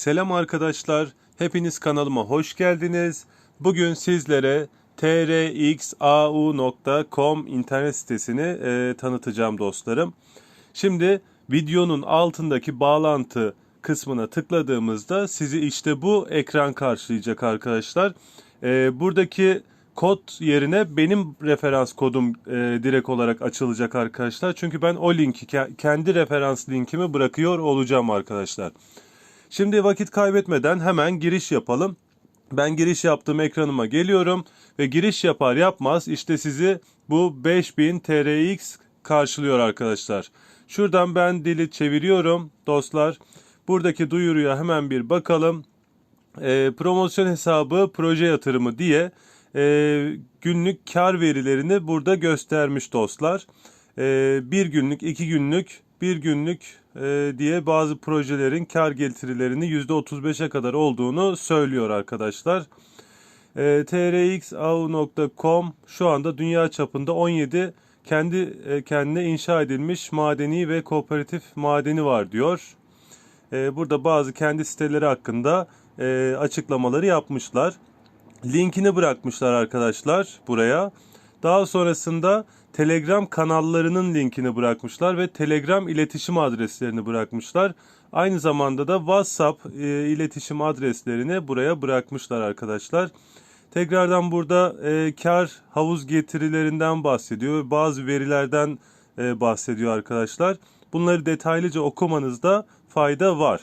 Selam arkadaşlar, hepiniz kanalıma hoş geldiniz. Bugün sizlere trxau.com internet sitesini e, tanıtacağım dostlarım. Şimdi videonun altındaki bağlantı kısmına tıkladığımızda sizi işte bu ekran karşılayacak arkadaşlar. E, buradaki kod yerine benim referans kodum e, direkt olarak açılacak arkadaşlar. Çünkü ben o linki ke- kendi referans linkimi bırakıyor olacağım arkadaşlar. Şimdi vakit kaybetmeden hemen giriş yapalım. Ben giriş yaptığım ekranıma geliyorum ve giriş yapar yapmaz işte sizi bu 5000 TRX karşılıyor arkadaşlar. Şuradan ben dili çeviriyorum dostlar. Buradaki duyuruya hemen bir bakalım. Ee, promosyon hesabı proje yatırımı diye e, günlük kar verilerini burada göstermiş dostlar. Ee, bir günlük, iki günlük, bir günlük e, diye bazı projelerin kar getirilerini %35'e kadar olduğunu söylüyor arkadaşlar. E, trxau.com şu anda dünya çapında 17 kendi e, kendine inşa edilmiş madeni ve kooperatif madeni var diyor. E, burada bazı kendi siteleri hakkında e, açıklamaları yapmışlar. Linkini bırakmışlar arkadaşlar buraya. Daha sonrasında Telegram kanallarının linkini bırakmışlar ve Telegram iletişim adreslerini bırakmışlar. Aynı zamanda da WhatsApp e, iletişim adreslerini buraya bırakmışlar arkadaşlar. Tekrardan burada e, kar havuz getirilerinden bahsediyor bazı verilerden e, bahsediyor arkadaşlar. Bunları detaylıca okumanızda fayda var.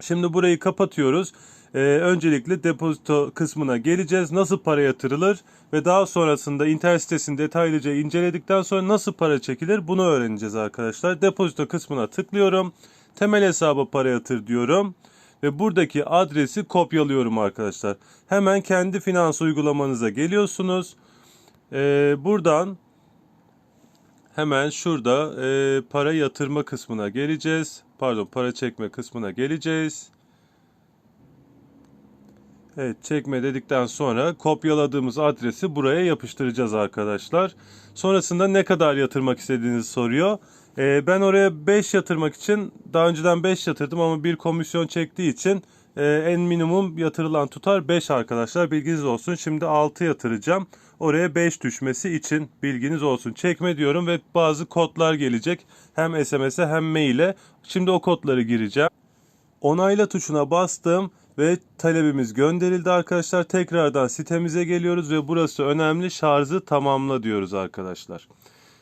Şimdi burayı kapatıyoruz. Ee, öncelikle depozito kısmına geleceğiz. Nasıl para yatırılır ve daha sonrasında internet sitesini detaylıca inceledikten sonra nasıl para çekilir bunu öğreneceğiz arkadaşlar. Depozito kısmına tıklıyorum. Temel hesaba para yatır diyorum. Ve buradaki adresi kopyalıyorum arkadaşlar. Hemen kendi finans uygulamanıza geliyorsunuz. Ee, buradan hemen şurada e, para yatırma kısmına geleceğiz. Pardon para çekme kısmına geleceğiz. Evet çekme dedikten sonra kopyaladığımız adresi buraya yapıştıracağız arkadaşlar. Sonrasında ne kadar yatırmak istediğinizi soruyor. Ee, ben oraya 5 yatırmak için daha önceden 5 yatırdım ama bir komisyon çektiği için e, en minimum yatırılan tutar 5 arkadaşlar bilginiz olsun. Şimdi 6 yatıracağım. Oraya 5 düşmesi için bilginiz olsun. Çekme diyorum ve bazı kodlar gelecek. Hem SMS'e hem maile. Şimdi o kodları gireceğim. Onayla tuşuna bastım ve talebimiz gönderildi arkadaşlar. Tekrardan sitemize geliyoruz ve burası önemli şarjı tamamla diyoruz arkadaşlar.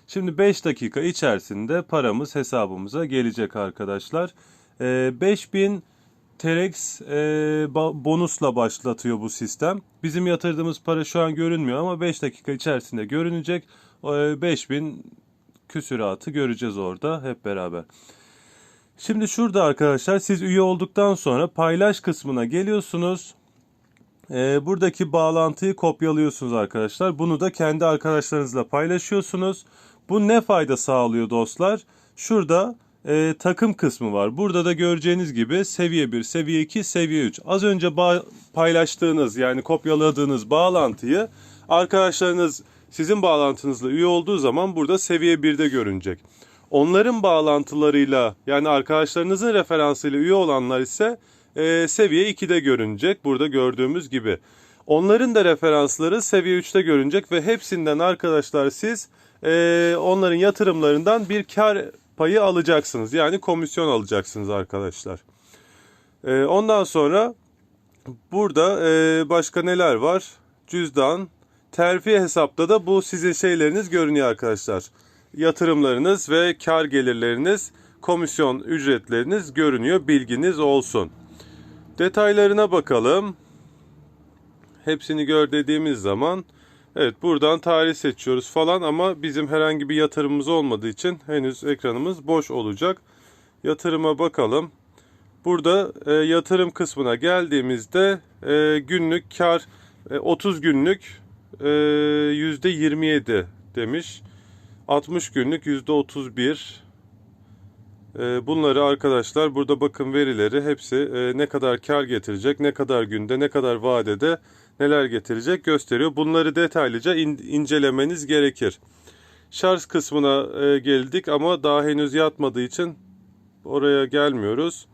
Şimdi 5 dakika içerisinde paramız hesabımıza gelecek arkadaşlar. Ee, 5000 TRX e, bonusla başlatıyor bu sistem. Bizim yatırdığımız para şu an görünmüyor ama 5 dakika içerisinde görünecek. E, 5000 küsuratı göreceğiz orada hep beraber. Şimdi şurada arkadaşlar siz üye olduktan sonra paylaş kısmına geliyorsunuz. Ee, buradaki bağlantıyı kopyalıyorsunuz arkadaşlar. Bunu da kendi arkadaşlarınızla paylaşıyorsunuz. Bu ne fayda sağlıyor dostlar? Şurada e, takım kısmı var. Burada da göreceğiniz gibi seviye 1, seviye 2, seviye 3. Az önce paylaştığınız yani kopyaladığınız bağlantıyı arkadaşlarınız sizin bağlantınızla üye olduğu zaman burada seviye 1'de görünecek. Onların bağlantılarıyla yani arkadaşlarınızın referansıyla üye olanlar ise e, seviye 2'de görünecek. Burada gördüğümüz gibi. Onların da referansları seviye 3'te görünecek ve hepsinden arkadaşlar siz e, onların yatırımlarından bir kar payı alacaksınız. Yani komisyon alacaksınız arkadaşlar. E, ondan sonra burada e, başka neler var? Cüzdan, terfi hesapta da bu sizin şeyleriniz görünüyor arkadaşlar yatırımlarınız ve kar gelirleriniz, komisyon ücretleriniz görünüyor. Bilginiz olsun. Detaylarına bakalım. Hepsini gör dediğimiz zaman evet buradan tarih seçiyoruz falan ama bizim herhangi bir yatırımımız olmadığı için henüz ekranımız boş olacak. Yatırıma bakalım. Burada e, yatırım kısmına geldiğimizde e, günlük kar e, 30 günlük e, %27 demiş. 60 günlük %31. Ee, Bunları arkadaşlar burada bakın verileri hepsi e, ne kadar kar getirecek, ne kadar günde, ne kadar vadede neler getirecek gösteriyor. Bunları detaylıca in- incelemeniz gerekir. Şarj kısmına e, geldik ama daha henüz yatmadığı için oraya gelmiyoruz.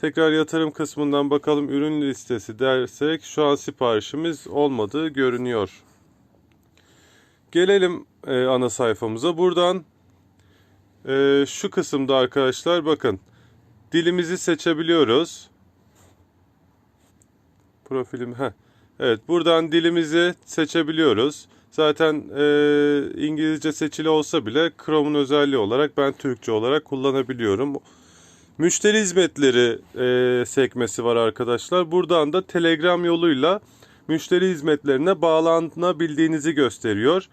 Tekrar yatırım kısmından bakalım ürün listesi dersek şu an siparişimiz olmadığı görünüyor. Gelelim e, ana sayfamıza. Buradan e, şu kısımda arkadaşlar bakın dilimizi seçebiliyoruz. Profilim heh. Evet buradan dilimizi seçebiliyoruz. Zaten e, İngilizce seçili olsa bile Chrome'un özelliği olarak ben Türkçe olarak kullanabiliyorum. Müşteri hizmetleri e, sekmesi var arkadaşlar. Buradan da Telegram yoluyla müşteri hizmetlerine bağlanabildiğinizi gösteriyor.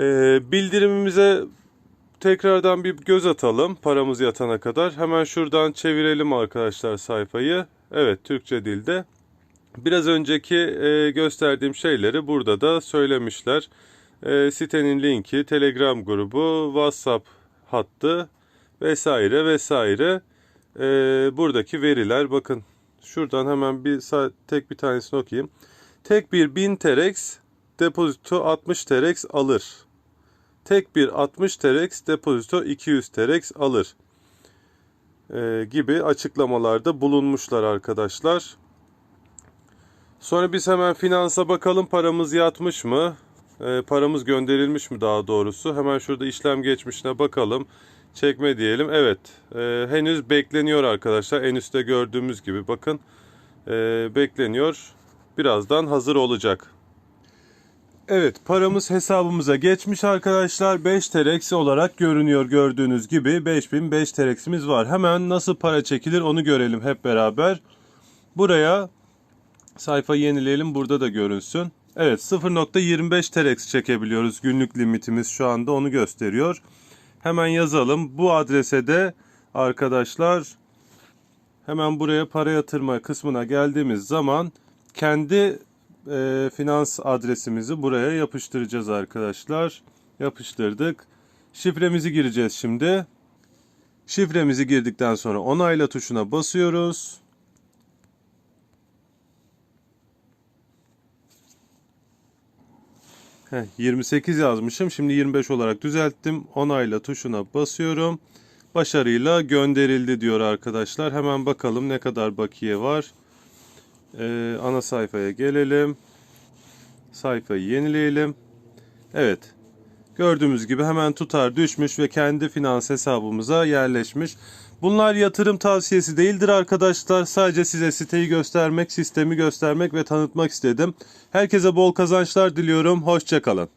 E, bildirimimize tekrardan bir göz atalım paramız yatana kadar. Hemen şuradan çevirelim arkadaşlar sayfayı. Evet Türkçe dilde. Biraz önceki e, gösterdiğim şeyleri burada da söylemişler. E, sitenin linki, Telegram grubu, WhatsApp hattı vesaire vesaire. E, buradaki veriler bakın şuradan hemen bir tek bir tanesini okuyayım. Tek bir 1000 TRX depozito 60 TRX alır. Tek bir 60 TRX depozito 200 TRX alır. E, gibi açıklamalarda bulunmuşlar arkadaşlar. Sonra biz hemen finansa bakalım paramız yatmış mı? E, paramız gönderilmiş mi daha doğrusu? Hemen şurada işlem geçmişine bakalım. Çekme diyelim. Evet. e, henüz bekleniyor arkadaşlar. En üstte gördüğümüz gibi bakın. bekleniyor. Birazdan hazır olacak. Evet paramız hesabımıza geçmiş arkadaşlar. 5 TRX olarak görünüyor gördüğünüz gibi. 5005 TRX'imiz var. Hemen nasıl para çekilir onu görelim hep beraber. Buraya Sayfayı yenileyelim burada da görünsün. Evet 0.25 TRX çekebiliyoruz. Günlük limitimiz şu anda onu gösteriyor. Hemen yazalım. Bu adrese de arkadaşlar hemen buraya para yatırma kısmına geldiğimiz zaman kendi e, finans adresimizi buraya yapıştıracağız arkadaşlar. Yapıştırdık. Şifremizi gireceğiz şimdi. Şifremizi girdikten sonra onayla tuşuna basıyoruz. Heh, 28 yazmışım. Şimdi 25 olarak düzelttim. Onayla tuşuna basıyorum. Başarıyla gönderildi diyor arkadaşlar. Hemen bakalım ne kadar bakiye var. Ee, ana sayfaya gelelim. Sayfayı yenileyelim. Evet. Gördüğümüz gibi hemen tutar düşmüş ve kendi finans hesabımıza yerleşmiş. Bunlar yatırım tavsiyesi değildir arkadaşlar. Sadece size siteyi göstermek, sistemi göstermek ve tanıtmak istedim. Herkese bol kazançlar diliyorum. Hoşçakalın.